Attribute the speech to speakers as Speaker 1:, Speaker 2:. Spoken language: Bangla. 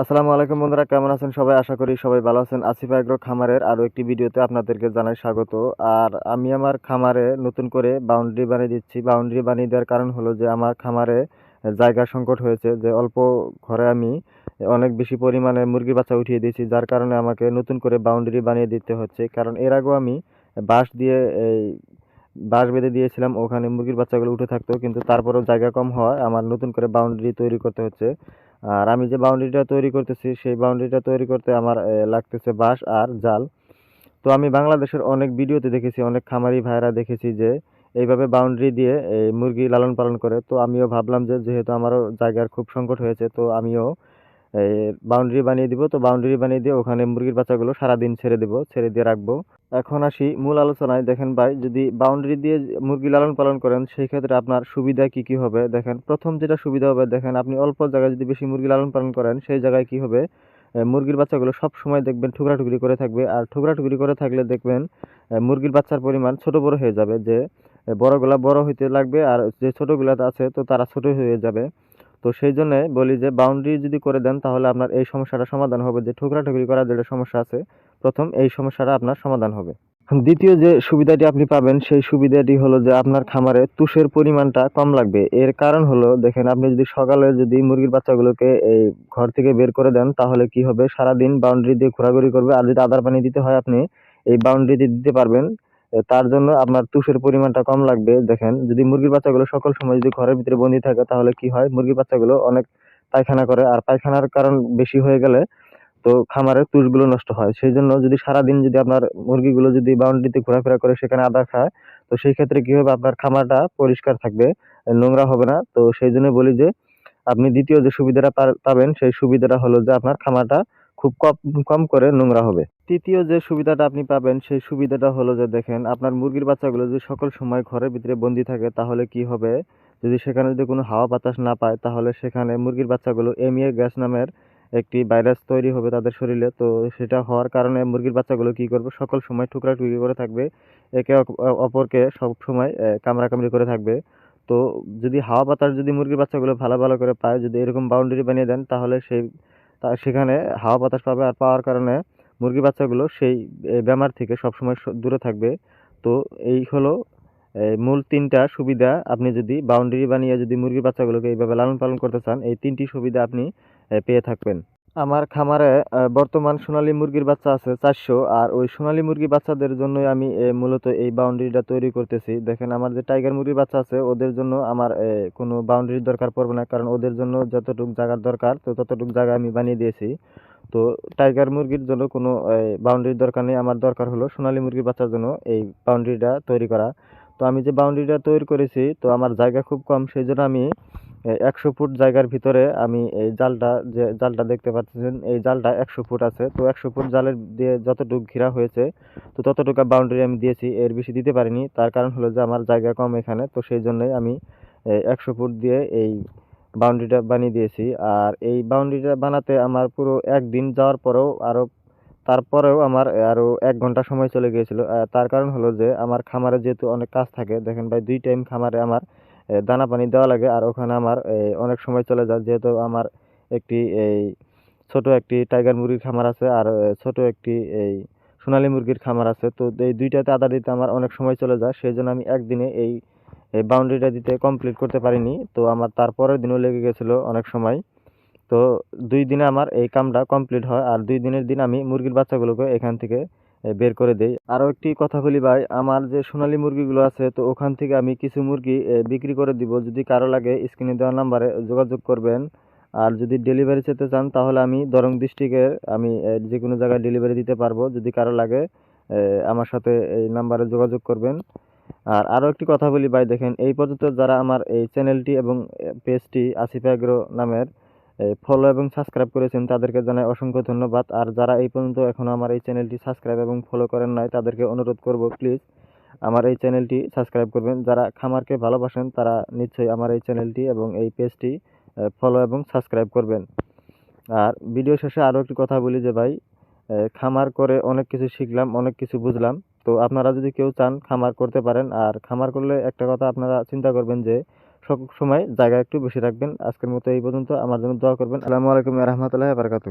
Speaker 1: আসসালামু আলাইকুম বন্ধুরা, কেমন আছেন সবাই? আশা করি সবাই ভালো আছেন। আসিফ এগ্রো খামারের আরও একটি ভিডিওতে আপনাদেরকে জানাই স্বাগত। আর আমি আমার খামারে নতুন করে বাউন্ডারি বানিয়ে দিচ্ছি। বাউন্ডারি বানিয়ে দেওয়ার কারণ হলো যে, আমার খামারে জায়গা সংকট হয়েছে যে, অল্প ঘরে আমি অনেক বেশি পরিমাণে মুরগির বাচ্চা উঠিয়ে দিয়েছি। যার কারণে আমাকে নতুন করে বাউন্ডারি বানিয়ে দিতে হচ্ছে। কারণ এর আগেও আমি বাঁশ দিয়ে এই বাঁশ বেঁধে দিয়েছিলাম, ওখানে মুরগির বাচ্চাগুলো উঠে থাকতো। কিন্তু তারপরেও জায়গা কম হওয়ায় আমার নতুন করে বাউন্ডারি তৈরি করতে হচ্ছে। আর আমি যে বাউন্ডারিটা তৈরি করতেছি, সেই বাউন্ডারিটা তৈরি করতে আমার লাগতেছে বাঁশ আর জাল। তো আমি বাংলাদেশের অনেক ভিডিওতে দেখেছি, অনেক খামারি ভাইরা দেখেছি যে এইভাবে বাউন্ডারি দিয়ে এই মুরগি লালন পালন করে। তো আমিও ভাবলাম যে যেহেতু আমারও জায়গার খুব সংকট হয়েছে, তো আমিও বাউন্ডারি বানিয়ে দিব। তো বাউন্ডারি বানিয়ে দিয়ে ওখানে মুরগির বাচ্চাগুলো সারাদিন ছেড়ে দিব, ছেড়ে দিয়ে রাখব। এখন আসি মূল আলোচনায়। দেখেন ভাই, যদি বাউন্ডারি দিয়ে মুরগি লালন পালন করেন, সেই ক্ষেত্রে আপনার সুবিধা কি কি হবে? দেখেন, প্রথম যেটা সুবিধা হবে, দেখেন, আপনি অল্প জায়গায় যদি বেশি মুরগি লালন পালন করেন, সেই জায়গায় কি হবে? মুরগির বাচ্চাগুলো সব সময় দেখবেন ঠুকরাঠুকরি করে থাকবে। আর ঠুকরাঠুকরি করে থাকলে দেখবেন মুরগির বাচ্চার পরিমাণ ছোট বড় হয়ে যাবে। যে বড়গুলা বড় হইতে লাগবে, আর যে ছোটগুলা আছে, তো তারা ছোট হয়ে যাবে। তো সেই জন্য বলি যে বাউন্ডারি যদি করে দেন তাহলে আপনার এই সমস্যাটা সমাধান হবে, যে ঠুকরাঠুকরি করার যেটা সমস্যা আছে, প্রথম এই সমস্যাটা আপনার সমাধান হবে। দ্বিতীয় যে সুবিধাটি আপনি পাবেন, সেই সুবিধাটি হলো যে আপনার খামারে তুষের পরিমাণটা কম লাগবে। এর কারণ হলো, দেখেন আপনি যদি সকালে যদি মুরগির বাচ্চাগুলোকে এই ঘর থেকে বের করে দেন, তাহলে কি হবে? সারাদিন বাউন্ডারি দিয়ে ঘোরাঘুরি করবে। আর যদি আদার পানি দিতে হয় আপনি, এই বাউন্ডারি দিয়ে দিতে পারবেন। তার জন্য আপনার তুষের পরিমাণটা কম লাগবে। দেখেন, যদি মুরগির বাচ্চাগুলো সকল সময় যদি ঘরের ভিতরে বন্দি থাকে, তাহলে কি হয়? মুরগির বাচ্চাগুলো অনেক পায়খানা করে, আর পায়খানার কারণ বেশি হয়ে গেলে তো খামারের তুষগুলো নষ্ট হয়। সেই জন্য যদি সারাদিন যদি আপনার মুরগিগুলো যদি বাউন্ডারিতে ঘোরাফেরা করে, সেখানে আদা খায়, তো সেই ক্ষেত্রে কি হবে? আপনার খামারটা পরিষ্কার থাকবে নোংরা হবে না। তো সেই জন্য বলি যে, আপনি দ্বিতীয় যে সুবিধাটা পাবেন, সেই সুবিধাটা হলো যে আপনার খামারটা খুব কম কম করে নোংরা হবে। তৃতীয় যে সুবিধাটা আপনি পাবেন, সেই সুবিধাটা হলো যে দেখেন, আপনার মুরগির বাচ্চাগুলো যদি সকল সময় ঘরের ভিতরে বন্দি থাকে, তাহলে কি হবে? যদি সেখানে যদি কোনো হাওয়া বাতাস না পায়, তাহলে সেখানে মুরগির বাচ্চাগুলো এমিএ গ্যাস নামের একটি ভাইরাস তৈরি হবে তাদের শরীরে। তো সেটা হওয়ার কারণে মুরগির বাচ্চাগুলো কি করবে? সকল সময় টুকরা টুকরি করে থাকবে। একে অপ- অপরকে সব সময় কামড়াকামড়ি করে থাকবে। তো যদি হাওয়া বাতাস যদি মুরগির বাচ্চাগুলো ভালো ভালো করে পায়, যদি এরকম বাউন্ডারি বানিয়ে দেন, তাহলে সেই সেখানে হাওয়া বাতাস পাবে। আর পাওয়ার কারণে মুরগির বাচ্চাগুলো সেই বেমার থেকে সবসময় দূরে থাকবে। তো এই হলো মূল তিনটা সুবিধা। আপনি যদি বাউন্ডারি বানিয়ে যদি মুরগির বাচ্চাগুলোকে এইভাবে লালন পালন করতে চান, এই তিনটি সুবিধা আপনি পেয়ে থাকবেন। আমার খামারে বর্তমান সোনালী মুরগির বাচ্চা আছে চারশো, আর ওই সোনালী মুরগির বাচ্চাদের জন্যই আমি মূলত এই বাউন্ডারিটা তৈরি করতেছি। দেখেন, আমার যে টাইগার মুরগির বাচ্চা আছে, ওদের জন্য আমার কোনো বাউন্ডারির দরকার পড়বে না, কারণ ওদের জন্য যতটুকু জায়গার দরকার, তো ততটুকু জায়গা আমি বানিয়ে দিয়েছি। তো টাইগার মুরগির জন্য কোনো বাউন্ডারির দরকার নেই। আমার দরকার হলো সোনালী মুরগির বাচ্চার জন্য এই বাউন্ডারিটা তৈরি করা। তো আমি যে বাউন্ডারিটা তৈরি করেছি, তো আমার জায়গা খুব কম সেই জন্য আমি একশো ফুট জায়গার ভিতরে আমি এই জালটা, যে জালটা দেখতে পাচ্ছেন, এই জালটা একশো ফুট আছে। তো একশো ফুট জালের দিয়ে যতটুকু ঘেরা হয়েছে, তো ততটুকু বাউন্ডারি আমি দিয়েছি, এর বেশি দিতে পারিনি। তার কারণ হলো যে আমার জায়গা কম এখানে, তো সেই জন্যই আমি একশো ফুট দিয়ে এই বাউন্ডারিটা বানিয়ে দিয়েছি। আর এই বাউন্ডারিটা বানাতে আমার পুরো একদিন যাওয়ার পরেও আরও তারপরেও আমার আরও এক ঘণ্টা সময় চলে গিয়েছিল। তার কারণ হলো যে আমার খামারে যেহেতু অনেক কাজ থাকে, দেখেন ভাই, দুই টাইম খামারে আমার দানা পানি দেওয়া লাগে আর ওখানে আমার অনেক সময় চলে যায়। যেহেতু আমার একটি, এই, ছোট একটি টাইগার মুরগির খামার আছে আর ছোট একটি, এই, সোনালী মুরগির খামার আছে। তো এই দুইটাতে আদা দিতে আমার অনেক সময় চলে যায়। সেই জন্য আমি একদিনে এই এই বাউন্ডারিটা দিতে কমপ্লিট করতে পারিনি। তো আমার তারপরের দিনও লেগে গেছিল অনেক সময়। তো দুই দিনে আমার এই কামটা কমপ্লিট হয় আর দুই দিনের দিন আমি মুরগির বাচ্চাগুলোকে এখান থেকে বের করে দেই। আরও একটি কথা বলি ভাই, আমার যে সোনালী মুরগিগুলো আছে, তো ওখান থেকে আমি কিছু মুরগি বিক্রি করে দিব। যদি কারও লাগে স্ক্রিনে দেওয়া নাম্বারে যোগাযোগ করবেন। আর যদি ডেলিভারি যেতে চান, তাহলে আমি দরং ডিস্ট্রিক্টের আমি যে কোনো জায়গায় ডেলিভারি দিতে পারব। যদি কারও লাগে আমার সাথে এই নাম্বারে যোগাযোগ করবেন। আর আরও একটি কথা বলি ভাই, দেখেন, এই পর্যন্ত যারা আমার এই চ্যানেলটি এবং পেজটি আসিফ অ্যাগ্রো নামের ফলো এবং সাবস্ক্রাইব করেছেন, তাদেরকে জানাই অসংখ্য ধন্যবাদ। আর যারা এই পর্যন্ত এখনও আমার এই চ্যানেলটি সাবস্ক্রাইব এবং ফলো করেন নাই, তাদেরকে অনুরোধ করব প্লিজ আমার এই চ্যানেলটি সাবস্ক্রাইব করবেন। যারা খামারকে ভালোবাসেন, তারা নিশ্চয়ই আমার এই চ্যানেলটি এবং এই পেজটি ফলো এবং সাবস্ক্রাইব করবেন। আর ভিডিও শেষে আরও একটি কথা বলি যে ভাই খামার করে অনেক কিছু শিখলাম, অনেক কিছু বুঝলাম। তো আপনারা যদি কেউ চান খামার করতে পারেন, আর খামার করলে একটা কথা আপনারা চিন্তা করবেন যে, সব সময় জায়গা একটু বেশি রাখবেন। আজকের মতো এই পর্যন্ত। আমার জন্য দোয়া করবেন। আসসালামু আলাইকুম রহমতুল্লাহ বারকাতু